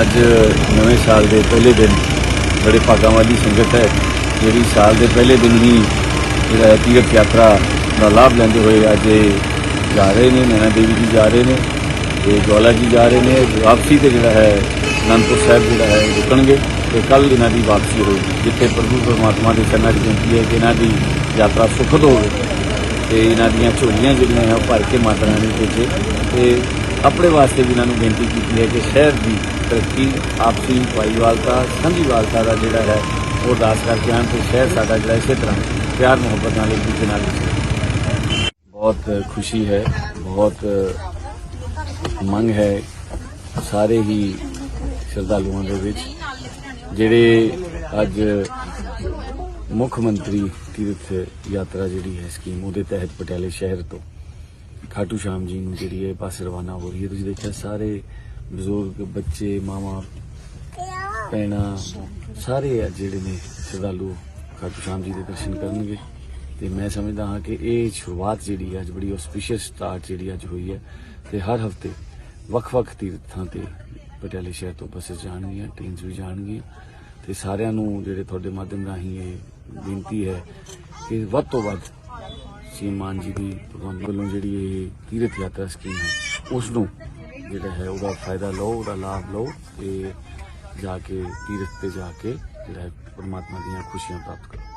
ਅੱਜ ਨਵੇਂ ਸਾਲ ਦੇ ਪਹਿਲੇ ਦਿਨ ਬੜੇ ਭਾਗਾਂ ਵਾਲੀ ਸੰਗਤ ਹੈ, ਜਿਹੜੀ ਸਾਲ ਦੇ ਪਹਿਲੇ ਦਿਨ ਹੀ ਜਿਹੜਾ ਹੈ ਤੀਰਥ ਯਾਤਰਾ ਦਾ ਲਾਭ ਲੈਂਦੇ ਹੋਏ ਅੱਜ ਇਹ ਜਾ ਰਹੇ ਨੇ, ਨੈਣਾ ਦੇਵੀ ਜੀ ਜਾ ਰਹੇ ਨੇ, ਤੇ ਜਵਾਲਾ ਜੀ ਜਾ ਰਹੇ ਨੇ, ਵਾਪਸੀ ਤੇ ਜਿਹੜਾ ਹੈ ਅਨੰਦਪੁਰ ਸਾਹਿਬ ਜਿਹੜਾ ਹੈ ਰੁਕਣਗੇ, ਤੇ ਕੱਲ ਇਹਨਾਂ ਦੀ ਵਾਪਸੀ ਹੋਏਗੀ ਜਿੱਥੇ ਪ੍ਰਭੂ ਪਰਮਾਤਮਾ ਦੇ ਚਰਨਾਂ 'ਚ ਬੇਨਤੀ ਹੈ ਕਿ ਇਹਨਾਂ ਦੀ ਯਾਤਰਾ ਸੁਖਦ ਹੋਵੇ, ਤੇ ਇਹਨਾਂ ਦੀਆਂ ਝੋਲੀਆਂ ਜਿਹੜੀਆਂ ਹੈ ਉਹ ਭਰ ਕੇ ਮਾਤਾ ਰਾਣੀ ਦੇ ਭੇਜੇ ਤੇ ਆਪਣੇ ਵਾਸਤੇ ਵੀ ਇਹਨਾਂ ਨੂੰ ਬੇਨਤੀ ਕੀਤੀ ਹੈ ਕਿ ਸ਼ਹਿਰ ਦੀ ਤਰੱਕੀ ਆਪਸੀ ਭਾਈਵਾਲਤਾ ਸਾਂਝੀਵਾਲਤਾ ਦਾ ਜਿਹੜਾ ਹੈ, ਉਹ ਅਰਦਾਸ ਕਰਕੇ ਆਉਣ ਤੇ ਸ਼ਹਿਰ ਸਾਡਾ ਜਿਹੜਾ ਇਸੇ ਤਰ੍ਹਾਂ ਪਿਆਰ ਮੁਹੱਬਤ ਨਾਲ ਇੱਕ ਦੂਜੇ ਨਾਲ ਬਹੁਤ ਖੁਸ਼ੀ ਹੈ, ਬਹੁਤ ਮੰਗ ਹੈ ਸਾਰੇ ਹੀ ਸ਼ਰਧਾਲੂਆਂ ਦੇ ਵਿੱਚ, ਜਿਹੜੇ ਅੱਜ ਮੁੱਖ ਮੰਤਰੀ ਤੀਰਥ ਯਾਤਰਾ ਜਿਹੜੀ ਹੈ ਸਕੀਮ, ਉਹਦੇ ਤਹਿਤ ਪਟਿਆਲੇ ਸ਼ਹਿਰ ਤੋਂ ਖਾਟੂ ਸ਼ਾਮ ਜੀ ਨੂੰ ਜਿਹੜੀ ਹੈ ਬੱਸ ਰਵਾਨਾ ਹੋ ਰਹੀ ਹੈ। ਤੁਸੀਂ ਦੇਖਿਆ ਸਾਰੇ ਬਜ਼ੁਰਗ ਬੱਚੇ ਮਾਵਾ ਭੈਣਾਂ ਸਾਰੇ ਆ ਜਿਹੜੇ ਨੇ ਸ਼ਰਧਾਲੂ ਖਾਟੂ ਸ਼ਾਮ ਜੀ ਦੇ ਦਰਸ਼ਨ ਕਰਨਗੇ। ਤੇ ਮੈਂ ਸਮਝਦਾ ਹਾਂ ਕਿ ਇਹ ਸ਼ੁਰੂਆਤ ਜਿਹੜੀ ਹੈ ਅੱਜ ਬੜੀ ਆਸਪੀਸ਼ੀਅਸ ਸਟਾਰਟ ਜਿਹੜੀ ਅੱਜ ਹੋਈ ਹੈ ਤੇ ਹਰ ਹਫ਼ਤੇ ਵੱਖ-ਵੱਖ ਤੀਰਥਾਂ ਤੇ ਪਟਿਆਲੇ ਸ਼ਹਿਰ ਤੋਂ ਬੱਸਾਂ ਜਾਣਗੀਆਂ ਟ੍ਰੇਨਸ ਵੀ ਜਾਣਗੀਆਂ। ਤੇ ਸਾਰਿਆਂ ਨੂੰ ਜਿਹੜੇ ਤੁਹਾਡੇ ਮਾਧਿਅਮ ਰਾਹੀਂ ਇਹ ਬੇਨਤੀ ਹੈ ਕਿ ਵੱਧ ਤੋਂ ਵੱਧ ਸੀਮਾਨ ਜੀ ਦੀ ਭਗਵਾਨ ਵੱਲੋਂ ਜਿਹੜੀ ਇਹ ਤੀਰਥ ਯਾਤਰਾ ਸਕੀਮ ਹੈ ਉਸ ਨੂੰ ਜਿਹੜਾ ਹੈ ਉਹਦਾ ਫਾਇਦਾ ਲਓ, ਉਹਦਾ ਲਾਭ ਲਓ ਤੇ ਜਾ ਕੇ ਤੀਰਥ ਤੇ ਜਾ ਕੇ ਜਿਹੜਾ ਪਰਮਾਤਮਾ ਦੀਆਂ ਖੁਸ਼ੀਆਂ ਪ੍ਰਾਪਤ ਕਰੋ।